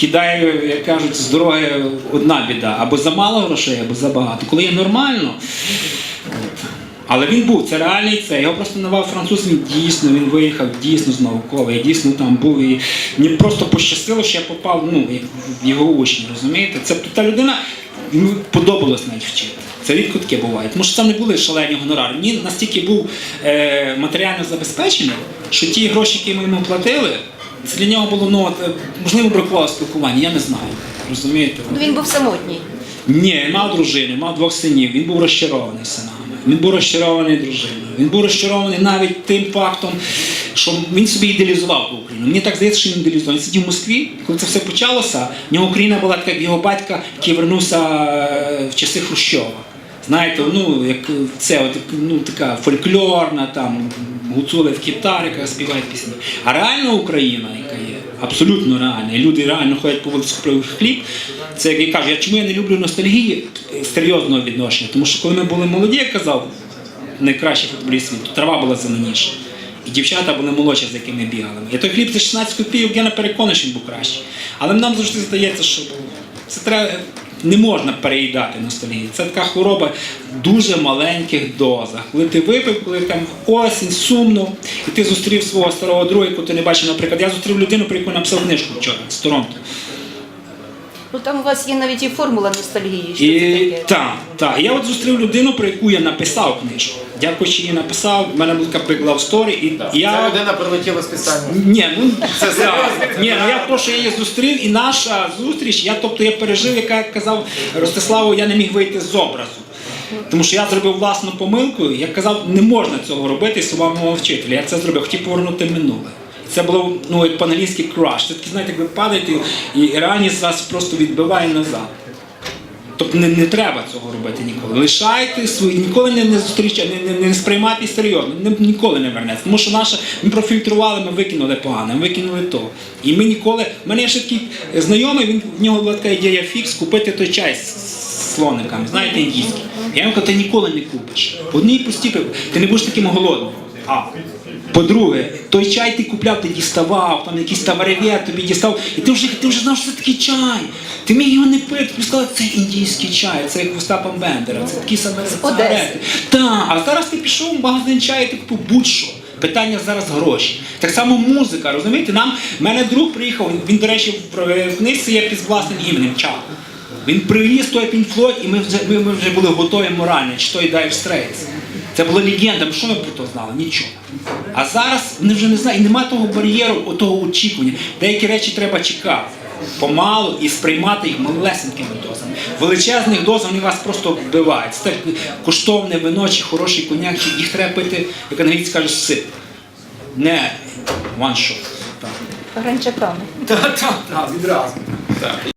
кидає, як кажуть, з дороги одна біда. Або замало грошей, або забагато. Коли є нормально. Але він був, це реальний це. Його просто навав француз, він дійсно, він виїхав дійсно з наукової, я дійсно там був. І мені просто пощастило, що я попав ну, в його учні, розумієте? Це та людина, йому подобалось навіть вчити. Це рідко таке буває. Тому що там не були шалені гонорари. Він настільки був е, матеріально забезпечений, що ті гроші, які ми йому платили, для нього було, ну, можливо, бракувало спілкування, я не знаю. Розумієте? Ну, Він був самотній. Ні, він мав дружину, мав двох синів. Він був розчарований синами. Він був розчарований дружиною. Він був розчарований навіть тим фактом, що він собі ідеалізував ту Україну. Мені так здається, що він ідеалізував. Він сидів в Москві, коли це все почалося, в нього Україна була така, як його батька, який вернувся е, в часи Хрущова. Знаєте, ну як це от, ну, така фольклорна, там гуцули в кітариках співають пісні. А реальна Україна, яка є, абсолютно реальна, і люди реально ходять по вулиці купують хліб. Це як я кажу, я чому я не люблю ностальгії серйозного відношення? Тому що коли ми були молоді, я казав, найкращий футболіст світу, трава була зеленіша. І дівчата були молодші, з якими бігали. І той хліб за 16 копійок, я не переконаний, що він був кращий. Але нам завжди здається, що це треба. Не можна переїдати ностальгію. Це така хвороба в дуже маленьких дозах. Коли ти випив, коли там осінь, сумно, і ти зустрів свого старого друга, яку ти не бачив, наприклад, я зустрів людину, про яку написав книжку вчора з. Ну там у вас є навіть і формула ностальгії. Що це таке? так, так. Я от зустрів людину, про яку я написав книжку. Дякуючи їй написав, в мене була така прикла в сторі, і я. Ця людина прилетіла спеціально. Ні, ну Це ні, ну я то, що я її зустрів, і наша зустріч, я тобто я пережив, яка я казав Ростиславу, я не міг вийти з образу. Тому що я зробив власну помилку, я казав, не можна цього робити словами мого вчителя. Я це зробив, хотів повернути минуле. Це було ну, як по-англійськи crush. Це знаєте, як ви падаєте, і реальність вас просто відбиває назад. Тобто не, не треба цього робити ніколи. Лишайте свої, ніколи не, не зустрічайте, не, не, не сприймайте серйозно, не, ніколи не вернеться. Тому що наше, ми профільтрували, ми викинули погане, ми викинули то. І ми ніколи. В мене ще такий знайомий, він в нього була така ідея фікс купити той чай з слониками, знаєте, індійський. Я йому кажу, ти ніколи не купиш. По одній простій ти не будеш таким голодним. А. По-друге, той чай ти купляв, ти діставав, там якийсь товаревет тобі дістав, і ти вже, ти вже знав, що це такий чай. Ти міг його не пити, тобі сказали, це індійський чай, це як Остапа Бендера, це такі саме Одеси. Так, а зараз ти пішов в магазин чаю, ти купив будь-що. Питання зараз гроші. Так само музика, розумієте? Нам в мене друг приїхав, він, до речі, в, книжці є під власним іменем Чак. Він привіз той Floyd, і ми вже, ми, ми вже були готові морально, чи той Dire Straits. Це була легенда, що ми про то знали? Нічого. А зараз вони вже не знають, і немає того бар'єру, того очікування. Деякі речі треба чекати помалу і сприймати їх малесенькими дозами. Величезних доз вони вас просто вбивають. Це так коштовне вино чи хороший коняк, чи їх треба пити, як англійці кажуть, сип. Не one shot. Так, Гранчаками. Так, так, так, відразу. так.